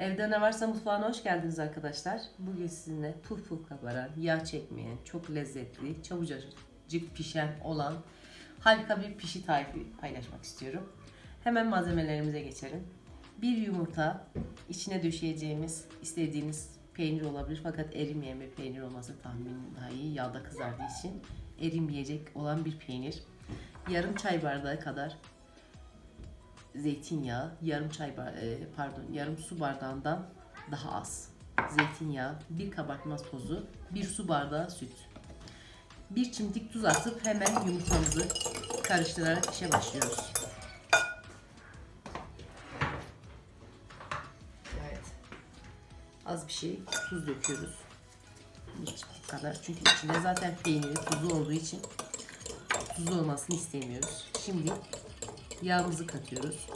Evde ne varsa mutfağına hoş geldiniz arkadaşlar. Bugün sizinle puf puf kabaran, yağ çekmeyen, çok lezzetli, çabucacık pişen olan harika bir pişi tarifi paylaşmak istiyorum. Hemen malzemelerimize geçelim. Bir yumurta, içine döşeyeceğimiz istediğiniz peynir olabilir fakat erimeyen bir peynir olması tahminim daha. Yağda kızardığı için erimeyecek olan bir peynir. Yarım çay bardağı kadar zeytinyağı, yarım çay e, pardon, yarım su bardağından daha az. Zeytinyağı, bir kabartma tozu, bir su bardağı süt. Bir çimdik tuz atıp hemen yumurtamızı karıştırarak işe başlıyoruz. Evet. Az bir şey tuz döküyoruz. Bir çimdik kadar. Çünkü içinde zaten peyniri tuzlu olduğu için tuzlu olmasını istemiyoruz. Şimdi yağımızı katıyoruz.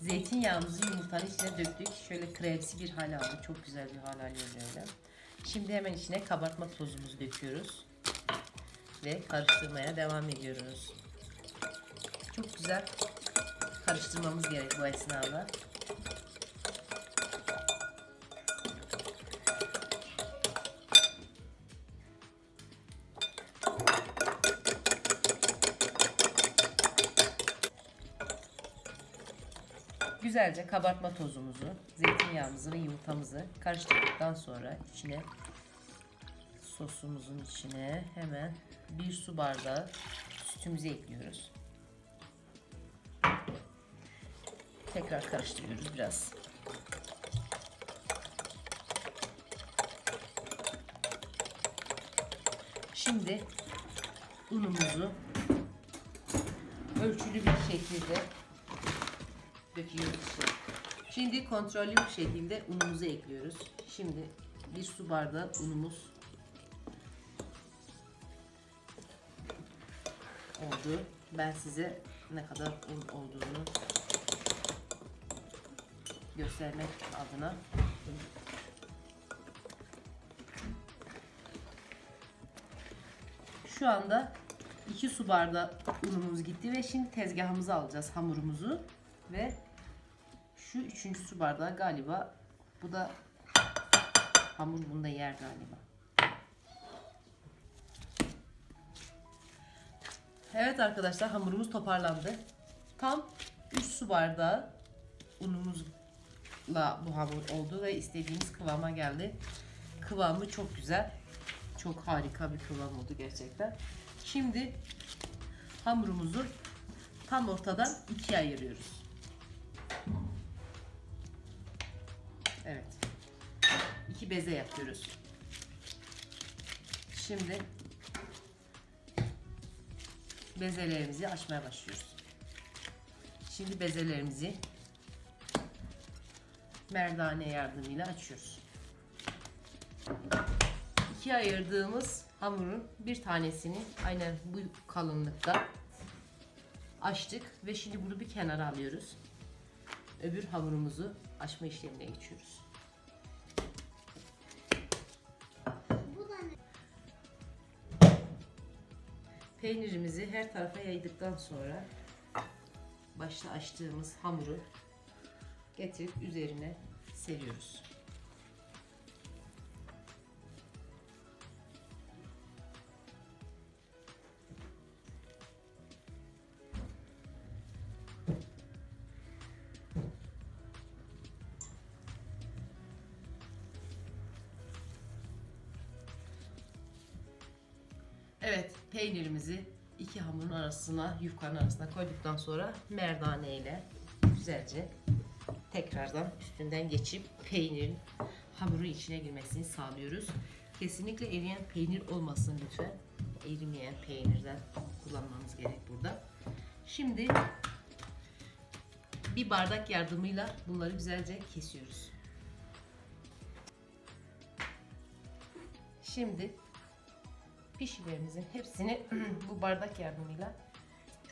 Zeytinyağımızı yumurtanın içine döktük. Şöyle kremsi bir hal aldı. Çok güzel bir hal alıyor böyle. Şimdi hemen içine kabartma tozumuzu döküyoruz. Ve karıştırmaya devam ediyoruz. Çok güzel karıştırmamız gerek bu esnada. Güzelce kabartma tozumuzu, zeytinyağımızı ve yumurtamızı karıştırdıktan sonra içine sosumuzun içine hemen bir su bardağı sütümüzü ekliyoruz. Tekrar karıştırıyoruz biraz. Şimdi unumuzu ölçülü bir şekilde içine. Şimdi kontrollü bir şekilde unumuzu ekliyoruz. Şimdi bir su bardağı unumuz oldu. Ben size ne kadar un olduğunu göstermek adına şu anda 2 su bardağı unumuz gitti ve şimdi tezgahımıza alacağız hamurumuzu ve şu üçüncü su bardağı galiba bu da hamur bunda yer galiba. Evet arkadaşlar hamurumuz toparlandı. Tam 3 su bardağı unumuzla bu hamur oldu ve istediğimiz kıvama geldi. Kıvamı çok güzel. Çok harika bir kıvam oldu gerçekten. Şimdi hamurumuzu tam ortadan ikiye ayırıyoruz. Evet. İki beze yapıyoruz. Şimdi bezelerimizi açmaya başlıyoruz. Şimdi bezelerimizi merdane yardımıyla açıyoruz. İkiye ayırdığımız hamurun bir tanesini aynen bu kalınlıkta açtık ve şimdi bunu bir kenara alıyoruz. Öbür hamurumuzu açma işlemine geçiyoruz. Peynirimizi her tarafa yaydıktan sonra başta açtığımız hamuru getirip üzerine seriyoruz. Evet, peynirimizi iki hamurun arasına, yufkanın arasına koyduktan sonra merdane ile güzelce tekrardan üstünden geçip peynirin hamurun içine girmesini sağlıyoruz. Kesinlikle eriyen peynir olmasın lütfen. Erimeyen peynirden kullanmamız gerek burada. Şimdi bir bardak yardımıyla bunları güzelce kesiyoruz. Şimdi pişilerimizin hepsini bu bardak yardımıyla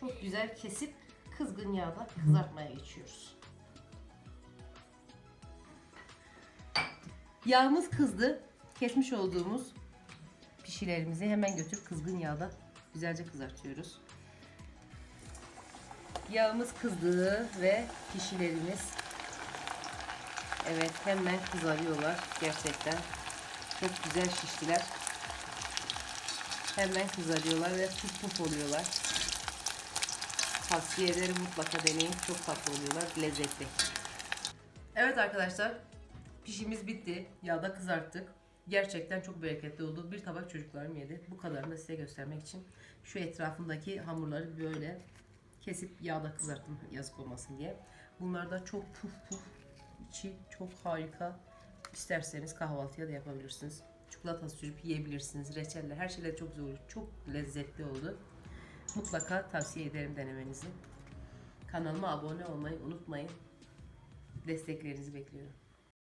çok güzel kesip kızgın yağda kızartmaya geçiyoruz. Yağımız kızdı. Kesmiş olduğumuz pişilerimizi hemen götürüp kızgın yağda güzelce kızartıyoruz. Yağımız kızdı ve pişilerimiz evet hemen kızarıyorlar gerçekten. Çok güzel şiştiler. Hemen kızarıyorlar ve puf puf oluyorlar. Tavsiye ederim mutlaka deneyin. Çok tatlı oluyorlar, lezzetli. Evet arkadaşlar, pişimiz bitti. Yağda kızarttık. Gerçekten çok bereketli oldu. Bir tabak çocuklarım yedi. Bu kadarını da size göstermek için şu etrafındaki hamurları böyle kesip yağda kızarttım yazık olmasın diye. Bunlar da çok puf puf içi çok harika. İsterseniz kahvaltıya da yapabilirsiniz. Çikolata sürüp yiyebilirsiniz. Reçeller her şeyler çok güzel. Çok lezzetli oldu. Mutlaka tavsiye ederim denemenizi. Kanalıma abone olmayı unutmayın. Desteklerinizi bekliyorum.